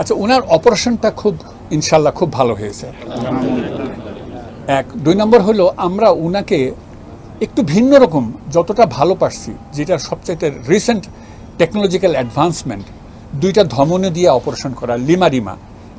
আচ্ছা ওনার অপারেশনটা খুব ইনশাল্লাহ খুব ভালো হয়েছে। এক, দুই নম্বর হলো, আমরা ওনাকে একটু ভিন্ন রকম যতটা ভালো পারছি, যেটা সবচাইতে রিসেন্ট টেকনোলজিক্যাল অ্যাডভান্সমেন্ট দুইটা ধমনী দিয়ে অপারেশন করা লিমা রিমা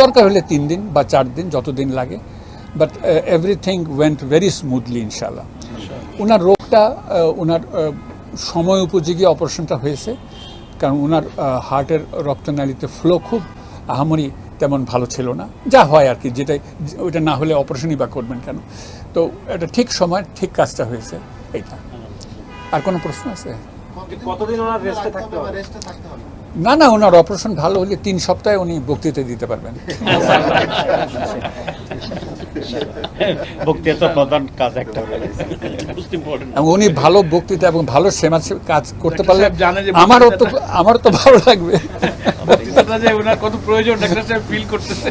দরকার হলে তিন দিন বা চার দিন যতদিন লাগে। But everything went very smoothly ইনশাল্লাহ ওনার রোগটা ওনার সময় উপযোগী অপারেশনটা হয়েছে। কারণ ওনার হার্টের রক্তনালীতে ফ্লো খুব আহামরি তেমন ভালো ছিল না। যা হয় আর কি যেটা ওইটা না হলে অপারেশনই বা করবেন কেন? তো এটা ঠিক সময় ঠিক কাজটা হয়েছে এইটা। আর কোনো প্রশ্ন আছে? কতদিন ওনার রেস্টে থাকতে হবে? রেস্টে থাকতে হবে? না না ওনার অপারেশন ভালো হলে তিন সপ্তাহে উনি বক্তৃতা দিতে পারবেন। বক্তৃতা তো প্রধান কাজ একটা। উনি ভালো বক্তৃতা এবং ভালো সেমা কাজ করতে পারলে আমারও তো আমারও তো ভালো লাগবে। বক্তৃতাটা যে ওনার কত প্রয়োজন ডাক্তার সাহেব ফিল করতেছে।